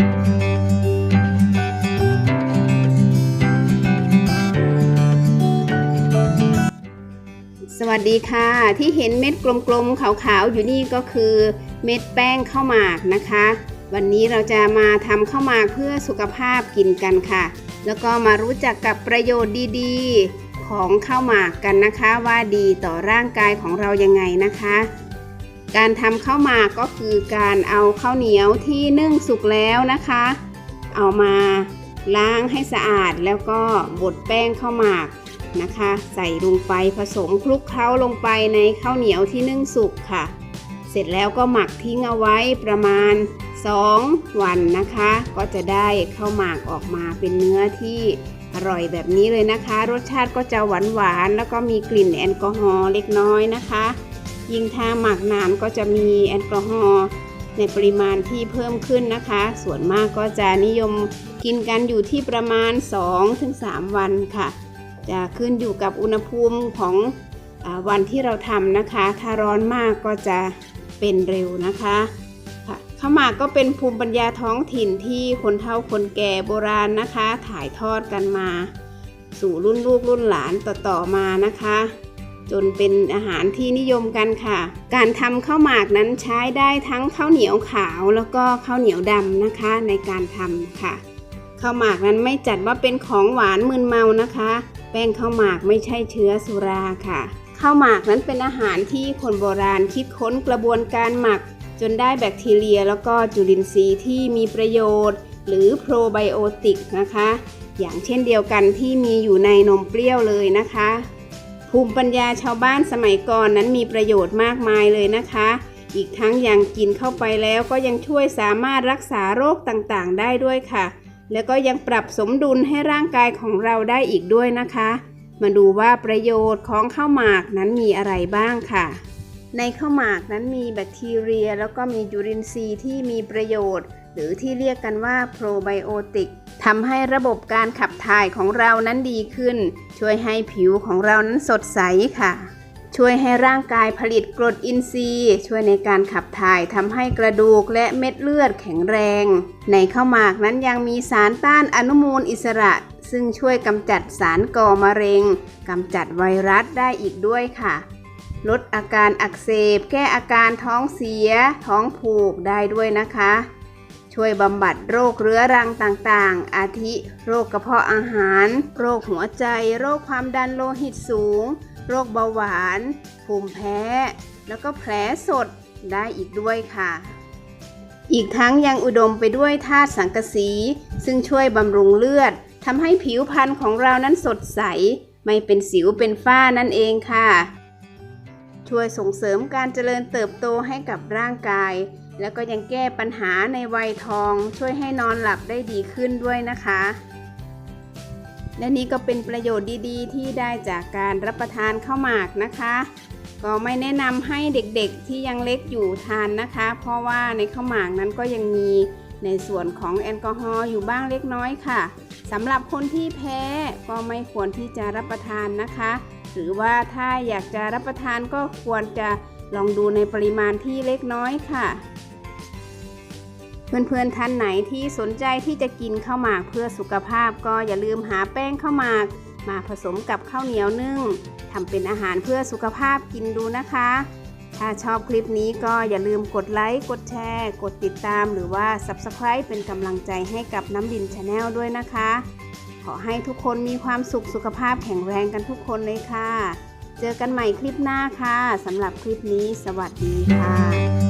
สวัสดีค่ะ ที่เห็นเม็ดกลมๆขาวๆอยู่นี่ก็คือเม็ดแป้งข้าวหมากนะคะ วันนี้เราจะมาทำข้าวหมากเพื่อสุขภาพกินกันค่ะ แล้วก็มารู้จักกับประโยชน์ดีๆ ของข้าวหมากกันนะคะ ว่าดีต่อร่างกายของเรายังไงนะคะ การทำข้าวหมากก็คือการเอาข้าวเหนียวที่นึ่งสุกแล้วนะคะ เอามาล้างให้สะอาดแล้วก็บดแป้งข้าวหมากนะคะ ใส่ลงไปผสมคลุกเคล้าลงไปในข้าวเหนียวที่นึ่งสุกค่ะ เสร็จแล้วก็หมักทิ้งเอาไว้ประมาณ 2 วันนะคะ ก็จะได้ข้าวหมากออกมาเป็นเนื้อที่อร่อยแบบนี้เลยนะคะ รสชาติก็จะหวานหวานๆแล้วก็มีกลิ่นแอลกอฮอล์เล็กน้อยนะคะ ยิ่งถ้าหมักนานก็จะมีแอลกอฮอล์ในปริมาณที่เพิ่มขึ้นนะคะ ส่วนมากก็จะนิยมกินกันอยู่ที่ประมาณ 2-3 วันค่ะ จะขึ้นอยู่กับอุณหภูมิของอวันที่เราทำนะคะ ถ้าร้อนมากก็จะเป็นเร็วนะคะค่ะข้าวหมากก็เป็นภูมิปัญญาท้องถิ่นที่คนเฒ่าคนแก่โบราณนะคะ ถ่ายทอดกันมา สู่รุ่นลูกรุ่นหลานต่อๆมานะคะ จนเป็นอาหารที่นิยมกันค่ะ การทำข้าวหมากนั้นใช้ได้ทั้งข้าวเหนียวขาวแล้วก็ข้าวเหนียวดำนะคะในการทำค่ะ ข้าวหมากนั้นไม่จัดว่าเป็นของหวานมึนเมานะคะ แป้งข้าวหมากไม่ใช่เชื้อสุราค่ะ ข้าวหมากนั้นเป็นอาหารที่คนโบราณคิดค้นกระบวนการหมัก จนได้แบคทีเรียแล้วก็จุลินทรีย์ที่มีประโยชน์ หรือโปรไบโอติกนะคะ อย่างเช่นเดียวกันที่มีอยู่ในนมเปรี้ยวเลยนะคะ ภูมิปัญญาชาวบ้านสมัยก่อนนั้นมีประโยชน์มากมายเลยนะคะ อีกทั้งยังกินเข้าไปแล้วก็ยังช่วยสามารถรักษาโรคต่างๆ ได้ด้วยค่ะ แล้วก็ยังปรับสมดุลให้ร่างกายของเราได้อีกด้วยนะคะ มาดูว่าประโยชน์ของข้าวหมากนั้นมีอะไรบ้างค่ะ ในข้าวหมากนั้นมีแบคทีเรีย แล้วก็มีจุลินทรีย์ที่มีประโยชน์ หรือที่เรียกกันว่าโปรไบโอติกทำให้ระบบการขับถ่ายของเรานั้นดีขึ้น ช่วยให้ผิวของเรานั้นสดใสค่ะ ช่วยให้ร่างกายผลิตกรดอินทรีย์ ช่วยในการขับถ่ายทำให้กระดูกและเม็ดเลือดแข็งแรง ในข้าวหมากนั้นยังมีสารต้านอนุมูลอิสระ ซึ่งช่วยกำจัดสารก่อมะเร็งกำจัดไวรัสได้อีกด้วยค่ะลดอาการอักเสบ แก้อาการท้องเสีย ท้องผูกได้ด้วยนะคะ ช่วยบำบัดโรคเรื้อรังต่างๆ อาทิ โรคกระเพาะอาหาร โรคหัวใจ โรคความดันโลหิตสูง โรคเบาหวาน ภูมิแพ้ แล้วก็แผลสดได้อีกด้วยค่ะ อีกทั้งยังอุดมไปด้วยธาตุสังกะสี ซึ่งช่วยบำรุงเลือดทำให้ผิวพรรณของเรานั้นสดใส ไม่เป็นสิวเป็นฝ้านั่นเองค่ะ ช่วยส่งเสริมการเจริญเติบโตให้กับร่างกาย แล้วก็ยังแก้ปัญหาในวัยทองช่วยให้นอนหลับได้ดีขึ้นด้วยนะคะ และนี่ก็เป็นประโยชน์ดีๆ ที่ได้จากการรับประทานข้าวหมากนะคะ ก็ไม่แนะนำให้เด็กๆที่ยังเล็กอยู่ทานนะคะ เพราะว่าในข้าวหมากนั้นก็ยังมีในส่วนของแอลกอฮอล์อยู่บ้างเล็กน้อยค่ะสำหรับคนที่แพ้ก็ไม่ควรที่จะรับประทานนะคะ หรือว่าถ้าอยากจะรับประทานก็ควรจะลองดูในปริมาณที่เล็กน้อยค่ะ เพื่อนๆท่านไหนที่สนใจที่จะกินข้าวหมากเพื่อสุขภาพ ก็อย่าลืมหาแป้งข้าวหมาก มาผสมกับข้าวเหนียวนึ่งทำเป็นอาหารเพื่อสุขภาพกินดูนะคะ ถ้าชอบคลิปนี้ก็อย่าลืมกดไลค์ กดแชร์ กดติดตาม หรือว่า Subscribe เป็นกำลังใจให้กับน้ำดินชาแนลด้วยนะคะ ขอให้ทุกคนมีความสุขสุขภาพแข็งแรงกันทุกคนเลยค่ะ เจอกันใหม่คลิปหน้าค่ะสำหรับคลิปนี้ สวัสดีค่ะ